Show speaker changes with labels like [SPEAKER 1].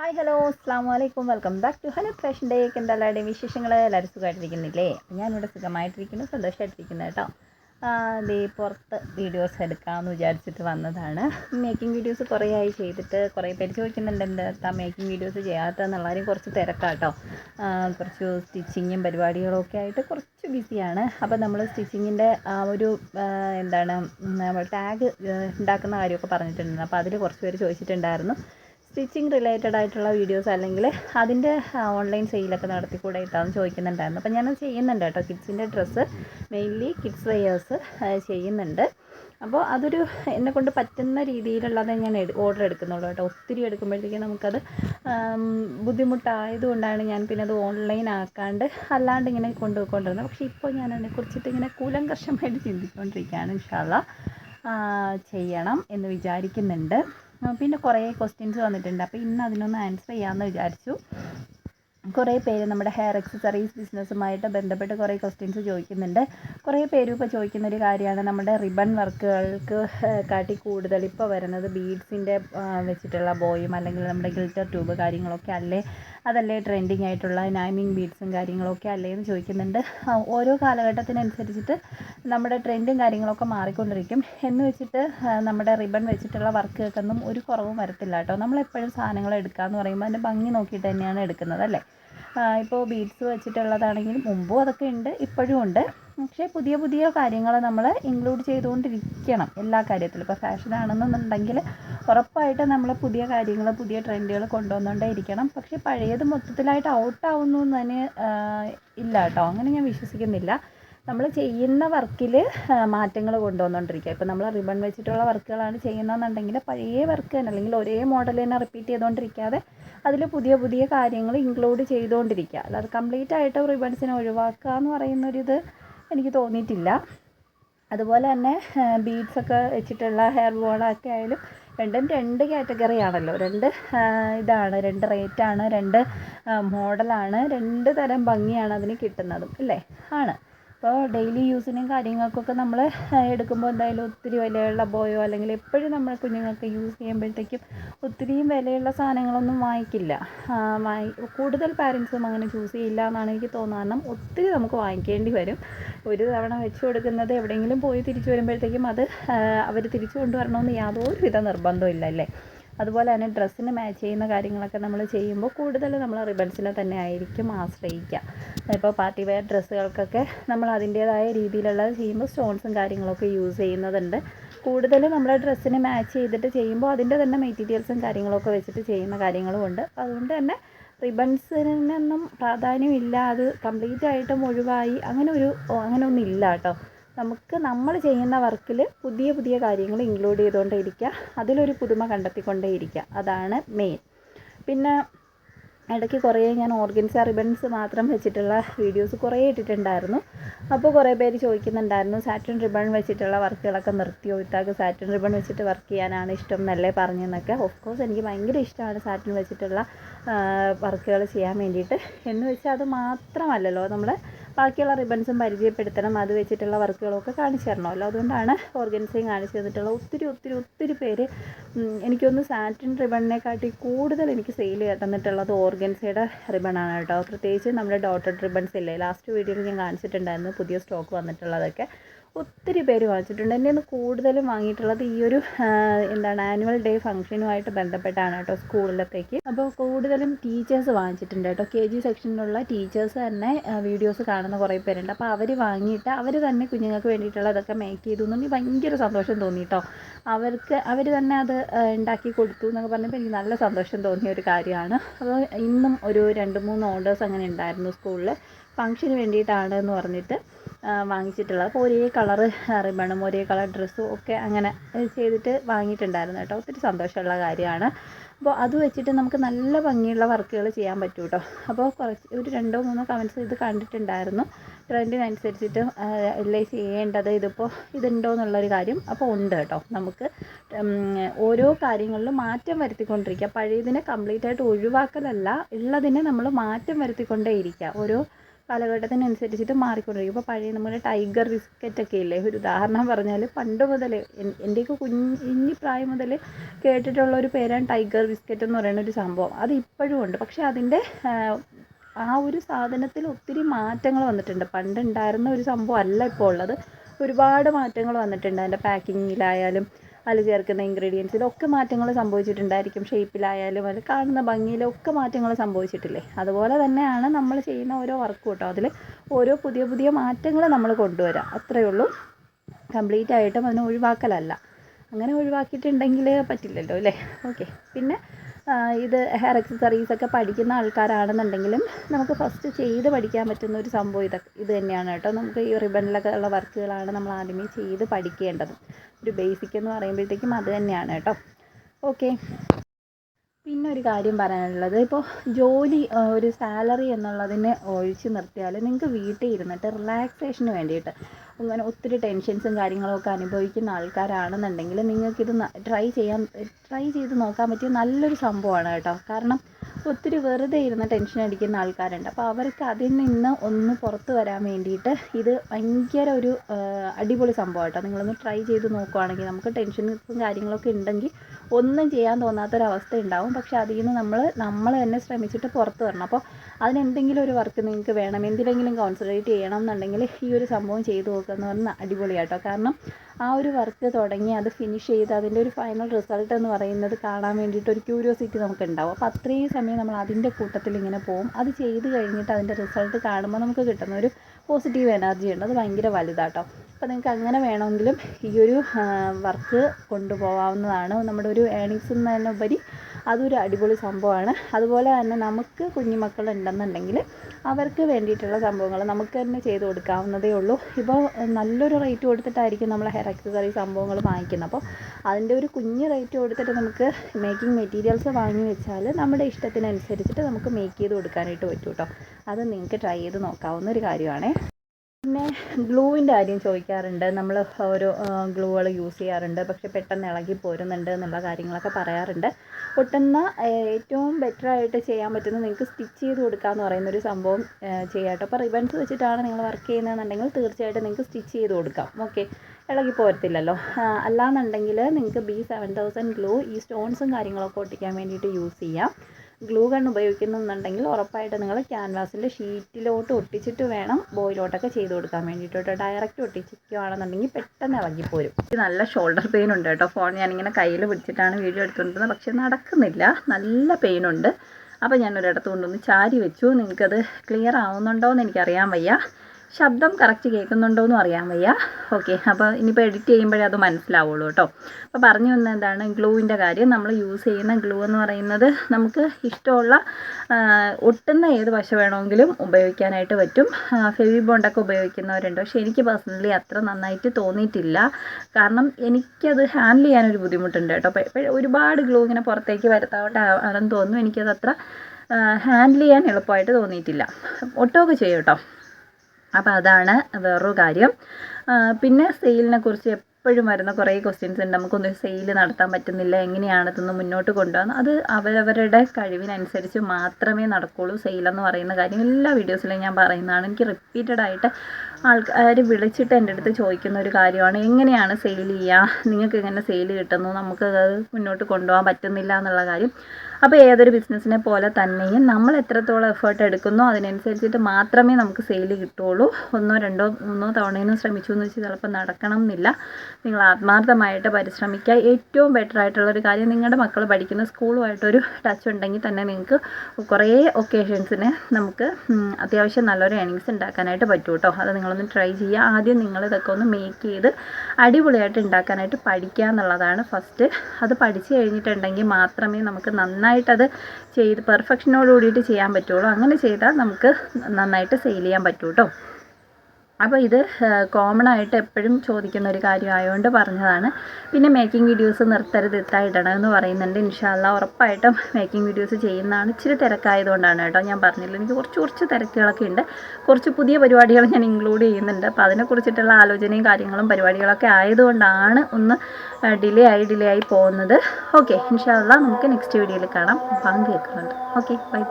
[SPEAKER 1] Hi hello അസ്സാം വലൈക്കും welcome back to hello fashion ഡേക്ക് എന്താ എല്ലാവരുടെയും വിശേഷങ്ങൾ എല്ലാവരും സുഖമായിട്ടിരിക്കുന്നില്ലേ? ഞാനിവിടെ സുഖമായിട്ടിരിക്കുന്നു സന്തോഷമായിട്ടിരിക്കുന്നു കേട്ടോ. ദേ പുറത്ത് വീഡിയോസ് എടുക്കാമെന്ന് വിചാരിച്ചിട്ട് വന്നതാണ്. മേക്കിംഗ് വീഡിയോസ് കുറേ ആയി ചെയ്തിട്ട് കുറേ പേര് ചോദിക്കുന്നുണ്ട് എന്താ മേക്കിംഗ് വീഡിയോസ് ചെയ്യാത്തതെന്നുള്ളവരും കുറച്ച് തിരക്കാട്ടോ കുറച്ച് സ്റ്റിച്ചിങ്ങും പരിപാടികളും ഒക്കെ ആയിട്ട് കുറച്ച് ബിസിയാണ്. അപ്പോൾ നമ്മൾ സ്റ്റിച്ചിങ്ങിന്റെ ഒരു എന്താണ് ടാഗ് ഉണ്ടാക്കുന്ന കാര്യമൊക്കെ പറഞ്ഞിട്ടുണ്ടായിരുന്നു. അപ്പോൾ അതിൽ കുറച്ച് പേര് ചോദിച്ചിട്ടുണ്ടായിരുന്നു. സ്റ്റിച്ചിങ് റിലേറ്റഡ് ആയിട്ടുള്ള വീഡിയോസ് അല്ലെങ്കിൽ അതിന്റെ ഓൺലൈൻ സെയിലൊക്കെ നടത്തിക്കൂടെ ഇട്ടാന്ന് ചോദിക്കുന്നുണ്ടായിരുന്നു. അപ്പോൾ ഞാനത് ചെയ്യുന്നുണ്ട് കേട്ടോ. കിഡ്സിന്റെ ഡ്രസ്സ് മെയിൻലി കിഡ്സ് വെയേഴ്സ് ചെയ്യുന്നുണ്ട്. അപ്പോൾ അതൊരു എന്നെ കൊണ്ട് പറ്റുന്ന രീതിയിലുള്ളത് ഞാൻ ഓർഡർ എടുക്കുന്നുള്ളൂ കേട്ടോ. ഒത്തിരി എടുക്കുമ്പോഴത്തേക്കും നമുക്കത് ബുദ്ധിമുട്ടായതുകൊണ്ടാണ് ഞാൻ പിന്നെ അത് ഓൺലൈൻ ആക്കാണ്ട് അല്ലാണ്ട് ഇങ്ങനെ കൊണ്ടുപോയിക്കൊണ്ടിരുന്നത്. പക്ഷേ ഇപ്പോൾ ഞാൻ അതിനെക്കുറിച്ചിട്ട് ഇങ്ങനെ കൂലങ്കർഷമായിട്ട് ചിന്തിച്ചുകൊണ്ടിരിക്കുകയാണ് ഇൻഷാല്ല ചെയ്യണം എന്ന് വിചാരിക്കുന്നുണ്ട്. പിന്നെ കുറേ ക്വസ്റ്റ്യൻസ് വന്നിട്ടുണ്ട്. അപ്പോൾ ഇന്ന് അതിനൊന്ന് ആൻസർ ചെയ്യാമെന്ന് വിചാരിച്ചു. കുറേ പേര് നമ്മുടെ ഹെയർ എക്സസറീസ് ബിസിനസ്സുമായിട്ട് ബന്ധപ്പെട്ട് കുറേ ക്വസ്റ്റ്യൻസ് ചോദിക്കുന്നുണ്ട്. കുറേ പേരും ഇപ്പോൾ ചോദിക്കുന്ന ഒരു കാര്യമാണ് നമ്മുടെ റിബൺ വർക്കുകൾക്ക് കാട്ടി കൂടുതൽ ഇപ്പോൾ വരുന്നത് ബീഡ്സിന്റെ വെച്ചിട്ടുള്ള ബോയും അല്ലെങ്കിൽ നമ്മുടെ ഗിൽറ്റർ ട്യൂബ് കാര്യങ്ങളൊക്കെ അല്ലേ? അതല്ലേ ട്രെൻഡിങ് ആയിട്ടുള്ള നൈമിങ് ബീഡ്സും കാര്യങ്ങളൊക്കെ അല്ലേ എന്ന് ചോദിക്കുന്നുണ്ട്. ഓരോ കാലഘട്ടത്തിനനുസരിച്ചിട്ട് നമ്മുടെ ട്രെൻഡും കാര്യങ്ങളൊക്കെ മാറിക്കൊണ്ടിരിക്കും. എന്ന് വെച്ചിട്ട് നമ്മുടെ റിബൺ വെച്ചിട്ടുള്ള വർക്കുകൾക്കൊന്നും ഒരു കുറവും വരത്തില്ല കേട്ടോ. നമ്മളെപ്പോഴും സാധനങ്ങൾ എടുക്കുക എന്ന് പറയുമ്പോൾ അതിന്റെ ഭംഗി നോക്കിയിട്ട് തന്നെയാണ് എടുക്കുന്നത് അല്ലേ? ഇപ്പോൾ ബീഡ്സ് വെച്ചിട്ടുള്ളതാണെങ്കിൽ മുമ്പും അതൊക്കെ ഉണ്ട് ഇപ്പോഴും ഉണ്ട്. പക്ഷേ പുതിയ പുതിയ കാര്യങ്ങൾ നമ്മൾ ഇൻക്ലൂഡ് ചെയ്തുകൊണ്ടിരിക്കണം എല്ലാ കാര്യത്തിലും. ഇപ്പോൾ ഫാഷൻ ആണെന്നുണ്ടെങ്കിൽ ഉറപ്പായിട്ട് നമ്മൾ പുതിയ കാര്യങ്ങൾ പുതിയ ട്രെൻഡുകൾ കൊണ്ടുവന്നുകൊണ്ടേ ഇരിക്കണം. പക്ഷേ പഴയത് മൊത്തത്തിലായിട്ട് ഔട്ടാവുന്നു എന്ന് തന്നെ ഇല്ല കേട്ടോ. അങ്ങനെ ഞാൻ വിശ്വസിക്കുന്നില്ല. നമ്മൾ ചെയ്യുന്ന വർക്കിൽ മാറ്റങ്ങൾ കൊണ്ടുവന്നുകൊണ്ടിരിക്കുക. ഇപ്പോൾ നമ്മൾ റിബൺ വെച്ചിട്ടുള്ള വർക്കുകളാണ് ചെയ്യുന്നതെന്നുണ്ടെങ്കിൽ പഴയ വർക്ക് തന്നെ അല്ലെങ്കിൽ ഒരേ മോഡൽ തന്നെ റിപ്പീറ്റ് ചെയ്തുകൊണ്ടിരിക്കാതെ അതിൽ പുതിയ പുതിയ കാര്യങ്ങൾ ഇൻക്ലൂഡ് ചെയ്തുകൊണ്ടിരിക്കുക അല്ലാതെ കംപ്ലീറ്റ് ആയിട്ട് റിബൺസിനെ ഒഴിവാക്കുക എന്ന് പറയുന്നൊരിത് എനിക്ക് തോന്നിയിട്ടില്ല. അതുപോലെ തന്നെ ബീഡ്സ് ഒക്കെ വെച്ചിട്ടുള്ള ഹെയർ ബോളൊക്കെ ആയാലും രണ്ടും രണ്ട് കാറ്റഗറി ആണല്ലോ. രണ്ട് ഇതാണ് രണ്ട് റേറ്റാണ് രണ്ട് മോഡലാണ് രണ്ട് തരം ഭംഗിയാണ് അതിന് കിട്ടുന്നതും അല്ലേ? ആണ്. അപ്പോൾ ഡെയിലി യൂസിനും കാര്യങ്ങൾക്കൊക്കെ നമ്മൾ എടുക്കുമ്പോൾ എന്തായാലും ഒത്തിരി വിലയുള്ള ബോയോ അല്ലെങ്കിൽ എപ്പോഴും നമ്മൾ കുഞ്ഞുങ്ങൾക്ക് യൂസ് ചെയ്യുമ്പോഴത്തേക്കും ഒത്തിരിയും വിലയുള്ള സാധനങ്ങളൊന്നും വാങ്ങിക്കില്ല. വാങ്ങി കൂടുതൽ പാരൻസും അങ്ങനെ ചൂസ് ചെയ്യില്ല എന്നാണ് എനിക്ക് തോന്നുന്നത്. കാരണം ഒത്തിരി നമുക്ക് വാങ്ങിക്കേണ്ടി വരും. ഒരു തവണ വെച്ച് കൊടുക്കുന്നത് എവിടെയെങ്കിലും പോയി തിരിച്ചു വരുമ്പോഴത്തേക്കും അത് അവർ തിരിച്ചു കൊണ്ടുവരണമെന്ന് യാതൊരു വിധ നിർബന്ധവും ഇല്ല അല്ലേ? അതുപോലെ തന്നെ ഡ്രസ്സിന് മാച്ച് ചെയ്യുന്ന കാര്യങ്ങളൊക്കെ നമ്മൾ ചെയ്യുമ്പോൾ കൂടുതൽ നമ്മൾ റിബൺസിനെ തന്നെ ആയിരിക്കും ആശ്രയിക്കുക. ഇപ്പോൾ പാർട്ടി വെയർ ഡ്രസ്സുകൾക്കൊക്കെ നമ്മൾ അതിന്റേതായ രീതിയിലുള്ളത് ചെയ്യുമ്പോൾ സ്റ്റോൺസും കാര്യങ്ങളൊക്കെ യൂസ് ചെയ്യുന്നതുണ്ട്. കൂടുതൽ നമ്മൾ ഡ്രസ്സിന് മാച്ച് ചെയ്തിട്ട് ചെയ്യുമ്പോൾ അതിന്റെ തന്നെ മെറ്റീരിയൽസും കാര്യങ്ങളൊക്കെ വെച്ചിട്ട് ചെയ്യുന്ന കാര്യങ്ങളും ഉണ്ട്. അതുകൊണ്ട് തന്നെ റിബൺസിനൊന്നും പ്രാധാന്യമില്ല. അത് കംപ്ലീറ്റ് ആയിട്ടും ഒഴിവായി. അങ്ങനെ ഒരു അങ്ങനെ ഒന്നും ഇല്ല കേട്ടോ. നമുക്ക് നമ്മൾ ചെയ്യുന്ന വർക്കിൽ പുതിയ പുതിയ കാര്യങ്ങൾ ഇൻക്ലൂഡ് ചെയ്തുകൊണ്ടേ ഇരിക്കുക അതിലൊരു പുതുമ കണ്ടെത്തിക്കൊണ്ടേ ഇരിക്കുക അതാണ് മെയിൻ പിന്നെ ഇടയ്ക്ക് കുറേ ഞാൻ ഓർഗൻസ റിബൺസ് മാത്രം വെച്ചിട്ടുള്ള വീഡിയോസ് കുറേ ഇട്ടിട്ടുണ്ടായിരുന്നു. അപ്പോൾ കുറേ പേര് ചോദിക്കുന്നുണ്ടായിരുന്നു സാറ്റിൻ റിബൺ വെച്ചിട്ടുള്ള വർക്കുകളൊക്കെ നിർത്തിയോ? ഇത്താക്ക് സാറ്റിൻ റിബൺ വെച്ചിട്ട് വർക്ക് ചെയ്യാനാണ് ഇഷ്ടം എന്നല്ലേ പറഞ്ഞെന്നൊക്കെ. ഓഫ് കോഴ്സ് എനിക്ക് ഭയങ്കര ഇഷ്ടമാണ് സാറ്റിൻ വെച്ചിട്ടുള്ള വർക്കുകൾ ചെയ്യാൻ വേണ്ടിയിട്ട്. എന്ന് വെച്ചാൽ അത് മാത്രമല്ലല്ലോ നമ്മൾ ബാക്കിയുള്ള റിബൺസും പരിചയപ്പെടുത്തണം. അത് വെച്ചിട്ടുള്ള വർക്കുകളൊക്കെ കാണിച്ചു തരണമല്ലോ. അതുകൊണ്ടാണ് ഓർഗൻസയും കാണിച്ചു തന്നിട്ടുള്ള ഒത്തിരി ഒത്തിരി ഒത്തിരി പേര് എനിക്കൊന്ന് സാറ്റിൻ റിബണിനെക്കാട്ടി കൂടുതൽ എനിക്ക് സെയിൽ തന്നിട്ടുള്ളത് ഓർഗൻസയുടെ റിബണാണ് കേട്ടോ. പ്രത്യേകിച്ച് നമ്മുടെ ഡോട്ടഡ് റിബൺസ് ഇല്ലേ? ലാസ്റ്റ് വീഡിയോയിൽ ഞാൻ കാണിച്ചിട്ടുണ്ടായിരുന്നു പുതിയ സ്റ്റോക്ക് വന്നിട്ടുള്ളതൊക്കെ. ഒത്തിരി പേര് വാങ്ങിച്ചിട്ടുണ്ട്. എന്റെ നിന്ന് കൂടുതലും വാങ്ങിയിട്ടുള്ളത് ഈ ഒരു എന്താണ് ആനുവൽ ഡേ ഫംഗ്ഷനുമായിട്ട് ബന്ധപ്പെട്ടാണ് കേട്ടോ സ്കൂളിലത്തേക്ക്. അപ്പോൾ കൂടുതലും ടീച്ചേഴ്സ് വാങ്ങിച്ചിട്ടുണ്ട് കേട്ടോ. കെ ജി സെക്ഷനിലുള്ള ടീച്ചേഴ്സ് തന്നെ വീഡിയോസ് കാണുന്ന കുറേ പേരുണ്ട്. അപ്പോൾ അവർ വാങ്ങിയിട്ട് അവർ തന്നെ കുഞ്ഞുങ്ങൾക്ക് വേണ്ടിയിട്ടുള്ളതൊക്കെ മേക്ക് ചെയ്തു എന്നുണ്ടെങ്കിൽ ഭയങ്കര സന്തോഷം തോന്നി കേട്ടോ. അവർക്ക് അവർ തന്നെ അത് ഉണ്ടാക്കി കൊടുത്തു എന്നൊക്കെ പറഞ്ഞപ്പോൾ എനിക്ക് നല്ല സന്തോഷം തോന്നിയ ഒരു കാര്യമാണ്. അപ്പോൾ ഇന്നും ഒരു രണ്ട് മൂന്ന് ഓർഡേഴ്സ് അങ്ങനെ ഉണ്ടായിരുന്നു സ്കൂളിൽ ഫംഗ്ഷന് വേണ്ടിയിട്ടാണ് എന്ന് പറഞ്ഞിട്ട് വാങ്ങിച്ചിട്ടുള്ളത്. അപ്പോൾ ഒരേ കളർ റിബണും ഒരേ കളർ ഡ്രസ്സും ഒക്കെ അങ്ങനെ ചെയ്തിട്ട് വാങ്ങിയിട്ടുണ്ടായിരുന്നു കേട്ടോ. ഒത്തിരി സന്തോഷമുള്ള കാര്യമാണ്. അപ്പോൾ അത് വെച്ചിട്ട് നമുക്ക് നല്ല ഭംഗിയുള്ള വർക്കുകൾ ചെയ്യാൻ പറ്റും കേട്ടോ. അപ്പോൾ കുറച്ച് ഒരു രണ്ടോ മൂന്നോ കമൻസ് ഇത് കണ്ടിട്ടുണ്ടായിരുന്നു. ട്രെൻഡിനനുസരിച്ചിട്ട് അല്ലേ ചെയ്യേണ്ടത്? ഇതിപ്പോൾ ഇതുണ്ടോ എന്നുള്ളൊരു കാര്യം അപ്പോൾ ഉണ്ട് കേട്ടോ നമുക്ക്. ഓരോ കാര്യങ്ങളിലും മാറ്റം വരുത്തിക്കൊണ്ടിരിക്കുക. പഴയതിനെ കംപ്ലീറ്റ് ആയിട്ട് ഒഴിവാക്കലല്ല ഉള്ളതിനെ നമ്മൾ മാറ്റം വരുത്തിക്കൊണ്ടേ ഇരിക്കുക ഓരോ കാലഘട്ടത്തിനനുസരിച്ചിട്ട് മാറിക്കൊണ്ടിരിക്കും. ഇപ്പോൾ പഴയ നമ്മുടെ ടൈഗർ ബിസ്ക്കറ്റ് ഒക്കെ ഇല്ലേ? ഒരു ഉദാഹരണം പറഞ്ഞാൽ പണ്ട് മുതൽ എന്റെയൊക്കെ കുഞ്ഞി പ്രായം മുതൽ കേട്ടിട്ടുള്ള ഒരു പേരാണ് ടൈഗർ ബിസ്ക്കറ്റ് എന്ന് പറയുന്ന ഒരു സംഭവം. അത് ഇപ്പോഴും ഉണ്ട്. പക്ഷേ അതിന്റെ ആ ഒരു സാധനത്തിൽ ഒത്തിരി മാറ്റങ്ങൾ വന്നിട്ടുണ്ട്. പണ്ടുണ്ടായിരുന്ന ഒരു സംഭവം അല്ല ഇപ്പോൾ ഉള്ളത്. ഒരുപാട് മാറ്റങ്ങൾ വന്നിട്ടുണ്ട്. അതിന്റെ പാക്കിങ്ങിലായാലും അതിൽ ചേർക്കുന്ന ഇൻഗ്രീഡിയൻസിലൊക്കെ മാറ്റങ്ങൾ സംഭവിച്ചിട്ടുണ്ടായിരിക്കും. ഷേപ്പിലായാലും അതിൽ കാണുന്ന ഭംഗിയിലൊക്കെ മാറ്റങ്ങൾ സംഭവിച്ചിട്ടില്ലേ? അതുപോലെ തന്നെയാണ് നമ്മൾ ചെയ്യുന്ന ഓരോ വർക്ക് കേട്ടോ അതിൽ ഓരോ പുതിയ പുതിയ മാറ്റങ്ങൾ നമ്മൾ കൊണ്ടുവരാം. അത്രയേ ഉള്ളൂ. കംപ്ലീറ്റ് ആയിട്ടും അതിനെ ഒഴിവാക്കലല്ല. അങ്ങനെ ഒഴിവാക്കിയിട്ടുണ്ടെങ്കിൽ പറ്റില്ലല്ലോ അല്ലേ? ഓക്കെ പിന്നെ ഇത് ഹെയർ അക്സസറീസ് ഒക്കെ പഠിക്കുന്ന ആൾക്കാരാണെന്നുണ്ടെങ്കിലും നമുക്ക് ഫസ്റ്റ് ചെയ്ത് പഠിക്കാൻ പറ്റുന്ന ഒരു സംഭവം ഇത് ഇത് തന്നെയാണ് കേട്ടോ. നമുക്ക് ഈ റിബണിലൊക്കെ ഉള്ള വർക്കുകളാണ് നമ്മൾ ആദ്യമേ ചെയ്ത് പഠിക്കേണ്ടത്. ഒരു ബേസിക് എന്ന് പറയുമ്പോഴത്തേക്കും അത് തന്നെയാണ് കേട്ടോ. ഓക്കെ പിന്നെ ഒരു കാര്യം പറയാനുള്ളത്. ഇപ്പോൾ ജോലി ഒരു സാലറി എന്നുള്ളതിനെ ഒഴിച്ച് നിർത്തിയാൽ നിങ്ങൾക്ക് വീട്ടിൽ ഇരുന്നിട്ട് റിലാക്സേഷന് വേണ്ടിയിട്ട് അങ്ങനെ ഒത്തിരി ടെൻഷൻസും കാര്യങ്ങളൊക്കെ അനുഭവിക്കുന്ന ആൾക്കാരാണെന്നുണ്ടെങ്കിൽ നിങ്ങൾക്കിത് ട്രൈ ചെയ്യാൻ ട്രൈ ചെയ്ത് നോക്കാൻ പറ്റിയ നല്ലൊരു സംഭവമാണ് കേട്ടോ. കാരണം ഒത്തിരി വെറുതെ ഇരുന്ന് ടെൻഷൻ അടിക്കുന്ന ആൾക്കാരുണ്ട്. അപ്പോൾ അവർക്ക് അതിൽ നിന്ന് ഒന്ന് പുറത്ത് വരാൻ വേണ്ടിയിട്ട് ഇത് ഭയങ്കര ഒരു അടിപൊളി സംഭവം നിങ്ങളൊന്ന് ട്രൈ ചെയ്ത് നോക്കുവാണെങ്കിൽ നമുക്ക് ടെൻഷൻസും കാര്യങ്ങളൊക്കെ ഉണ്ടെങ്കിൽ ഒന്നും ചെയ്യാൻ തോന്നാത്തൊരവസ്ഥ ഉണ്ടാവും പക്ഷെ അതിൽ നിന്ന് നമ്മൾ നമ്മൾ തന്നെ ശ്രമിച്ചിട്ട് പുറത്ത് വരണം. അപ്പോൾ അതിനെന്തെങ്കിലും ഒരു വർക്ക് നിങ്ങൾക്ക് വേണം എന്തിലെങ്കിലും കോൺസെൻട്രേറ്റ് ചെയ്യണം എന്നുണ്ടെങ്കിൽ ഈ ഒരു സംഭവം ചെയ്തു നോക്കുക എന്ന് പറഞ്ഞാൽ അടിപൊളിയാട്ടോ. കാരണം ആ ഒരു വർക്ക് തുടങ്ങി അത് ഫിനിഷ് ചെയ്ത് അതിന്റെ ഒരു ഫൈനൽ റിസൾട്ട് എന്ന് പറയുന്നത് കാണാൻ വേണ്ടിയിട്ട് ഒരു ക്യൂരിയോസിറ്റി നമുക്ക് ഉണ്ടാവും അപ്പോൾ അത്രയും സമയം നമ്മൾ അതിന്റെ കൂട്ടത്തിൽ ഇങ്ങനെ പോകും അത് ചെയ്ത് കഴിഞ്ഞിട്ട് അതിന്റെ റിസൾട്ട് കാണുമ്പോൾ നമുക്ക് കിട്ടുന്ന ഒരു പോസിറ്റീവ് എനർജി ഉണ്ട്. അത് ഭയങ്കര വലുതാട്ടോ. അപ്പോൾ നിങ്ങൾക്ക് അങ്ങനെ വേണമെങ്കിലും ഈ ഒരു വർക്ക് കൊണ്ടുപോകാവുന്നതാണ് നമ്മുടെ ഒരു ഏണിങ്സ് എന്നതിനുപരി അതൊരു അടിപൊളി സംഭവമാണ് അതുപോലെ തന്നെ നമുക്ക് കുഞ്ഞുമക്കൾ ഉണ്ടെന്നുണ്ടെങ്കിൽ അവർക്ക് വേണ്ടിയിട്ടുള്ള സംഭവങ്ങൾ നമുക്ക് തന്നെ ചെയ്ത് കൊടുക്കാവുന്നതേ ഉള്ളൂ. ഇപ്പോൾ നല്ലൊരു റേറ്റ് കൊടുത്തിട്ടായിരിക്കും നമ്മൾ ഹെയർ അക്സസറി സംഭവങ്ങൾ വാങ്ങിക്കുന്നത്. അപ്പോൾ അതിന്റെ ഒരു കുഞ്ഞ് റേറ്റ് കൊടുത്തിട്ട് നമുക്ക് മേക്കിംഗ് മെറ്റീരിയൽസ് വാങ്ങി വെച്ചാൽ നമ്മുടെ ഇഷ്ടത്തിനനുസരിച്ചിട്ട് നമുക്ക് മേക്ക് ചെയ്ത് കൊടുക്കാനായിട്ട് പറ്റും കേട്ടോ അത് നിങ്ങൾക്ക് ട്രൈ ചെയ്ത് നോക്കാവുന്ന ഒരു കാര്യമാണേ. പിന്നെ ഗ്ലൂവിന്റെ കാര്യം ചോദിക്കാറുണ്ട്. നമ്മൾ ഓരോ ഗ്ലൂകൾ യൂസ് ചെയ്യാറുണ്ട്. പക്ഷേ പെട്ടെന്ന് ഇളകി പോരുന്നുണ്ട് എന്നുള്ള കാര്യങ്ങളൊക്കെ പറയാറുണ്ട്. പൊട്ടുന്ന ഏറ്റവും ബെറ്റർ ആയിട്ട് ചെയ്യാൻ പറ്റുന്നത് നിങ്ങൾക്ക് സ്റ്റിച്ച് ചെയ്ത് കൊടുക്കുക എന്ന് പറയുന്ന ഒരു സംഭവം ചെയ്യാട്ടോ. അപ്പോൾ റിബൺസ് വെച്ചിട്ടാണ് നിങ്ങൾ വർക്ക് ചെയ്യുന്നതെന്നുണ്ടെങ്കിൽ തീർച്ചയായിട്ടും നിങ്ങൾക്ക് സ്റ്റിച്ച് ചെയ്ത് കൊടുക്കാം. ഓക്കെ ഇളകി പോരത്തില്ലല്ലോ. അല്ലാന്നുണ്ടെങ്കിൽ നിങ്ങൾക്ക് ബി സെവൻ തൗസൻഡ് ഗ്ലൂ ഈ സ്റ്റോൺസും കാര്യങ്ങളൊക്കെ ഒട്ടിക്കാൻ വേണ്ടിയിട്ട് യൂസ് ചെയ്യാം. ഗ്ലൂ ഗൺ ഉപയോഗിക്കുന്നുണ്ടെങ്കിൽ ഉറപ്പായിട്ട് നിങ്ങൾ ക്യാൻവാസിന്റെ ഷീറ്റിലോട്ട് ഒട്ടിച്ചിട്ട് വേണം ബോയിലോട്ടൊക്കെ ചെയ്ത് കൊടുക്കാൻ വേണ്ടിയിട്ട് കേട്ടോ. ഡയറക്റ്റ് ഒട്ടിച്ചിരിക്കുകയാണെന്നുണ്ടെങ്കിൽ പെട്ടെന്ന് ഇളകിപ്പോരും. നല്ല ഷോൾഡർ പെയിൻ ഉണ്ട് കേട്ടോ. ഫോൺ ഞാനിങ്ങനെ കയ്യിൽ പിടിച്ചിട്ടാണ് വീഡിയോ എടുത്തുകൊണ്ടിരുന്നത്. പക്ഷേ നടക്കുന്നില്ല. നല്ല പെയിൻ ഉണ്ട്. അപ്പോൾ ഞാനൊരിടത്ത് കൊണ്ടുവന്ന് ചാരി വെച്ചു. നിങ്ങൾക്കത് ക്ലിയർ ആവുന്നുണ്ടോ എന്ന് എനിക്കറിയാൻ വയ്യ. ശബ്ദം കറക്റ്റ് കേൾക്കുന്നുണ്ടോ എന്ന് അറിയാൻ വയ്യ. ഓക്കെ അപ്പോൾ ഇനിയിപ്പോൾ എഡിറ്റ് ചെയ്യുമ്പോഴേ അത് മനസ്സിലാവുള്ളൂ കേട്ടോ. അപ്പോൾ പറഞ്ഞു വന്ന എന്താണ് ഗ്ലൂവിന്റെ കാര്യം. നമ്മൾ യൂസ് ചെയ്യുന്ന ഗ്ലൂ എന്ന് പറയുന്നത് നമുക്ക് ഇഷ്ടമുള്ള ഒട്ടുന്ന ഏത് വശം വേണമെങ്കിലും ഉപയോഗിക്കാനായിട്ട് പറ്റും. ഫെവി ബോണ്ടൊക്കെ ഉപയോഗിക്കുന്നവരുണ്ട്. പക്ഷേ എനിക്ക് പേഴ്സണലി അത്ര നന്നായിട്ട് തോന്നിയിട്ടില്ല. കാരണം എനിക്കത് ഹാൻഡിൽ ചെയ്യാനൊരു ബുദ്ധിമുട്ടുണ്ട് കേട്ടോ. ഒരുപാട് ഗ്ലൂ ഇങ്ങനെ പുറത്തേക്ക് വരുത്താവട്ടെ ആണെന്ന് തോന്നുന്നു. എനിക്കത് അത്ര ഹാൻഡിൽ ചെയ്യാൻ എളുപ്പമായിട്ട് തോന്നിയിട്ടില്ല. ഒട്ടൊക്കെ ചെയ്യും കേട്ടോ. അപ്പോൾ അതാണ് വേറൊരു കാര്യം. പിന്നെ സെയിലിനെ കുറിച്ച് എപ്പോഴും വരുന്ന കുറേ ക്വസ്റ്റ്യൻസ് ഉണ്ട്. നമുക്കൊന്ന് സെയിൽ നടത്താൻ പറ്റുന്നില്ല എങ്ങനെയാണ് ഇതൊന്ന് മുന്നോട്ട് കൊണ്ടുപോകുന്നത്. അത് അവരവരുടെ കഴിവിനനുസരിച്ച് മാത്രമേ നടക്കുകയുള്ളൂ സെയിലെന്ന് പറയുന്ന കാര്യം. എല്ലാ വീഡിയോസിലും ഞാൻ പറയുന്നതാണ്. എനിക്ക് റിപ്പീറ്റഡ് ആയിട്ട് ആൾക്കാർ വിളിച്ചിട്ട് എന്റെ അടുത്ത് ചോദിക്കുന്ന ഒരു കാര്യമാണ്. എങ്ങനെയാണ് സെയിൽ ചെയ്യുക നിങ്ങൾക്ക് എങ്ങനെ സെയിൽ കിട്ടുന്നു? നമുക്ക് അത് മുന്നോട്ട് കൊണ്ടുപോകാൻ പറ്റുന്നില്ല എന്നുള്ള കാര്യം. അപ്പോൾ ഏതൊരു ബിസിനസ്സിനെ പോലെ തന്നെയും നമ്മൾ എത്രത്തോളം എഫേർട്ട് എടുക്കുന്നു അതിനനുസരിച്ചിട്ട് മാത്രമേ നമുക്ക് സെയിൽ കിട്ടുകയുള്ളൂ. ഒന്നോ രണ്ടോ മൂന്നോ തവണയൊന്നും ശ്രമിച്ചു എന്ന് വെച്ചാൽ ചിലപ്പോൾ നടക്കണം എന്നില്ല. നിങ്ങൾ ആത്മാർത്ഥമായിട്ട് പരിശ്രമിക്കുക. ഏറ്റവും ബെറ്റർ ആയിട്ടുള്ള ഒരു കാര്യം നിങ്ങളുടെ മക്കൾ പഠിക്കുന്ന സ്കൂളുമായിട്ടൊരു ടച്ച് ഉണ്ടെങ്കിൽ തന്നെ നിങ്ങൾക്ക് കുറേ ഒക്കേഷൻസിന് നമുക്ക് അത്യാവശ്യം നല്ലൊരു ഏണിങ്സ് ഉണ്ടാക്കാനായിട്ട് പറ്റും കേട്ടോ അത് നിങ്ങളൊന്ന് ട്രൈ ചെയ്യുക. ആദ്യം നിങ്ങൾ ഇതൊക്കെ ഒന്ന് മേക്ക് ചെയ്ത് അടിപൊളിയായിട്ട് ഉണ്ടാക്കാനായിട്ട് പഠിക്കുക എന്നുള്ളതാണ് ഫസ്റ്റ് അത് പഠിച്ചു കഴിഞ്ഞിട്ടുണ്ടെങ്കിൽ മാത്രമേ നമുക്ക് നന്നായിട്ടത് ചെയ്ത് പെർഫെക്ഷനോട് കൂടിയിട്ട് ചെയ്യാൻ പറ്റുള്ളൂ. അങ്ങനെ ചെയ്താൽ നമുക്ക് നന്നായിട്ട് സെയിൽ ചെയ്യാൻ പറ്റൂ കേട്ടോ അപ്പോൾ ഇത് കോമൺ ആയിട്ട് എപ്പോഴും ചോദിക്കുന്ന ഒരു കാര്യമായതുകൊണ്ട് പറഞ്ഞതാണ്. പിന്നെ മേക്കിംഗ് വീഡിയോസ് നിർത്തരുത് ഇത്തായിട്ടാണ് എന്ന് പറയുന്നുണ്ട്. ഇൻഷാല്ല ഉറപ്പായിട്ടും മേക്കിംഗ് വീഡിയോസ് ചെയ്യുന്നതാണ് ഇച്ചിരി തിരക്കായതുകൊണ്ടാണ് കേട്ടോ ഞാൻ പറഞ്ഞില്ല. എനിക്ക് കുറച്ച് കുറച്ച് തിരക്കുകളൊക്കെ ഉണ്ട്. കുറച്ച് പുതിയ പരിപാടികൾ ഞാൻ ഇൻക്ലൂഡ് ചെയ്യുന്നുണ്ട്. അപ്പോൾ അതിനെക്കുറിച്ചിട്ടുള്ള ആലോചനയും കാര്യങ്ങളും പരിപാടികളൊക്കെ ആയതുകൊണ്ടാണ് ഒന്ന് ഡിലേ ആയി ഡിലേ ആയി പോകുന്നത്. ഓക്കെ ഇൻഷാല്ല നമുക്ക് നെക്സ്റ്റ് വീഡിയോയിൽ കാണാം. ബാങ്ക് കേൾക്കുന്നുണ്ട് ഓക്കെ ബൈ